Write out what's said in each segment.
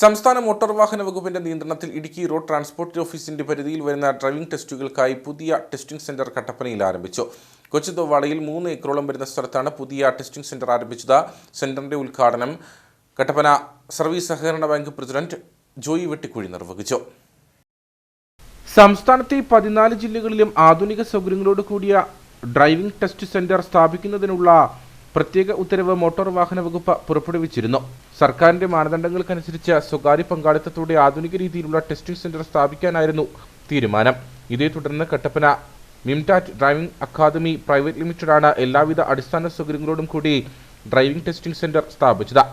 സംസ്ഥാന മോട്ടോർ വാഹന വകുപ്പിന്റെ നിയന്ത്രണത്തിൽ ഇടുക്കി റോഡ് ട്രാൻസ്പോർട്ട് ഓഫീസിന്റെ പരിധിയിൽ വരുന്ന ഡ്രൈവിംഗ് ടെസ്റ്റുകൾക്കായി പുതിയ ടെസ്റ്റിംഗ് സെന്റർ കട്ടപ്പനയിൽ ആരംഭിച്ചു. കൊച്ചി തൊവാളയിൽ മൂന്ന് ഏക്കറോളം വരുന്ന സ്ഥലത്താണ് പുതിയ ടെസ്റ്റിംഗ് സെന്റർ ആരംഭിച്ചത്. സെന്ററിന്റെ ഉദ്ഘാടനം കട്ടപ്പന സർവീസ് സഹകരണ ബാങ്ക് പ്രസിഡന്റ് ജോയി വെട്ടിക്കുഴി നിർവഹിച്ചു. സംസ്ഥാനത്തെ പതിനാല് ജില്ലകളിലും ആധുനിക സൗകര്യങ്ങളോട് കൂടിയ ഡ്രൈവിംഗ് ടെസ്റ്റ് സെന്റർ സ്ഥാപിക്കുന്നതിനുള്ള പ്രത്യേക ഉത്തരവ് മോട്ടോർ വാഹന വകുപ്പ് പുറപ്പെടുവിച്ചിരുന്നു. സർക്കാരിന്റെ മാനദണ്ഡങ്ങൾക്കനുസരിച്ച് സ്വകാര്യ പങ്കാളിത്തത്തോടെ ആധുനിക രീതിയിലുള്ള ടെസ്റ്റിംഗ് സെന്റർ സ്ഥാപിക്കാനായിരുന്നു തീരുമാനം. ഇതേ തുടർന്ന് Kattappana Mimtat driving academy private ലിമിറ്റഡാണ് എല്ലാവിധ അടിസ്ഥാന സൗകര്യങ്ങളോടും കൂടി ഡ്രൈവിംഗ് ടെസ്റ്റിംഗ് സെന്റർ സ്ഥാപിച്ചത്.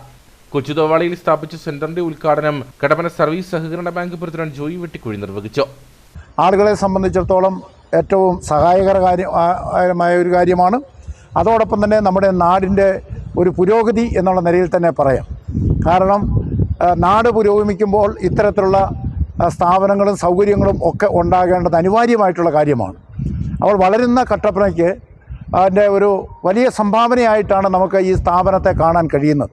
കൊച്ചുതോവാളയിൽ സ്ഥാപിച്ച സെന്ററിന്റെ ഉദ്ഘാടനം കടപ്പന സർവീസ് സഹകരണ ബാങ്ക് പ്രസിഡന്റ് ജോയി വെട്ടിക്കുഴി നിർവഹിച്ചു. ആളുകളെ സംബന്ധിച്ചിടത്തോളം ഏറ്റവും സഹായകരമായ ഒരു കാര്യമാണ് അതോടൊപ്പം തന്നെ നമ്മുടെ നാടിന്റെ ഒരു പുരോഗതി എന്നുള്ള നിലയിൽ തന്നെ പറയാം. കാരണം നാട് പുരോഗമിക്കുമ്പോൾ ഇത്തരത്തിലുള്ള സ്ഥാപനങ്ങളും സൗകര്യങ്ങളും ഒക്കെ ഉണ്ടാകേണ്ടത് അനിവാര്യമായിട്ടുള്ള കാര്യമാണ്. അപ്പോൾ വളരുന്ന കട്ടപ്പനയ്ക്ക് അതിന്റെ ഒരു വലിയ സംഭാവനയായിട്ടാണ് നമുക്ക് ഈ സ്ഥാപനത്തെ കാണാൻ കഴിയുന്നത്.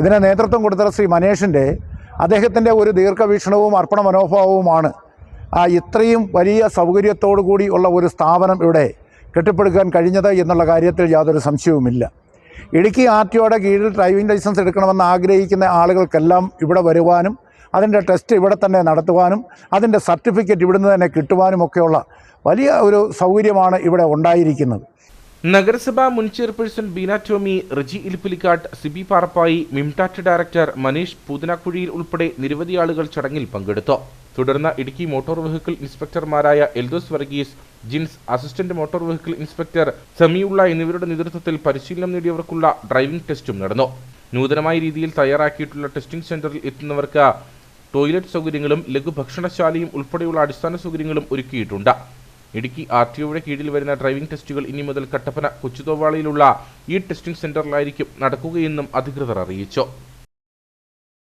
ഇതിന് നേതൃത്വം കൊടുത്ത ശ്രീ മനേഷിന്റെ അദ്ദേഹത്തിന്റെ ഒരു ദീർഘവീക്ഷണവും അർപ്പണ മനോഭാവവുമാണ് ഇത്രയും വലിയ സൗകര്യത്തോടു കൂടി ഉള്ള ഒരു സ്ഥാപനം ഇവിടെ കെട്ടിപ്പടുക്കാൻ കഴിഞ്ഞത് എന്നുള്ള കാര്യത്തിൽ യാതൊരു സംശയവുമില്ല. ഇടുക്കി ആർ ടിഒയുടെ കീഴിൽ ഡ്രൈവിംഗ് ലൈസൻസ് എടുക്കണമെന്ന് ആഗ്രഹിക്കുന്ന ആളുകൾക്കെല്ലാം ഇവിടെ വരുവാനും അതിന്റെ ടെസ്റ്റ് ഇവിടെ തന്നെ നടത്തുവാനും അതിന്റെ സർട്ടിഫിക്കറ്റ് ഇവിടുന്ന് തന്നെ കിട്ടുവാനും ഒക്കെയുള്ള വലിയ ഒരു സൗകര്യമാണ് ഇവിടെ ഉണ്ടായിരിക്കുന്നത്. നഗരസഭാ മുൻ ചെയർപേഴ്സൺ ബീന ടോമി റിജി ഇലിപ്പിലിക്കാട്ട് സിബി പാറപ്പായി മിംടാറ്റ് ഡയറക്ടർ മനീഷ് പൂതനാക്കുഴിയിൽ ഉൾപ്പെടെ നിരവധി ആളുകൾ ചടങ്ങിൽ പങ്കെടുത്തു. തുടർന്ന് Idukki motor vehicle ഇൻസ്പെക്ടർമാരായ Eldhose Varghese Jins assistant motor vehicle inspector സെമിയുള്ള എന്നിവരുടെ നേതൃത്വത്തിൽ പരിശീലനം നേടിയവർക്കുള്ള ഡ്രൈവിംഗ് ടെസ്റ്റും നടന്നു. നൂതനമായ രീതിയിൽ തയ്യാറാക്കിയിട്ടുള്ള ടെസ്റ്റിംഗ് സെന്ററിൽ എത്തുന്നവർക്ക് ടോയ്ലറ്റ് സൗകര്യങ്ങളും ലഘുഭക്ഷണശാലയും ഉൾപ്പെടെയുള്ള അടിസ്ഥാന സൗകര്യങ്ങളും ഒരുക്കിയിട്ടുണ്ട്. ഇടുക്കി ആർ ടി ഒയുടെ കീഴിൽ വരുന്ന ഡ്രൈവിംഗ് ടെസ്റ്റുകൾ ഇനി മുതൽ കട്ടപ്പന കൊച്ചുതോവാളയിലുള്ള ഈ ടെസ്റ്റിംഗ് സെന്ററിലായിരിക്കും നടക്കുകയെന്നും അധികൃതർ അറിയിച്ചു.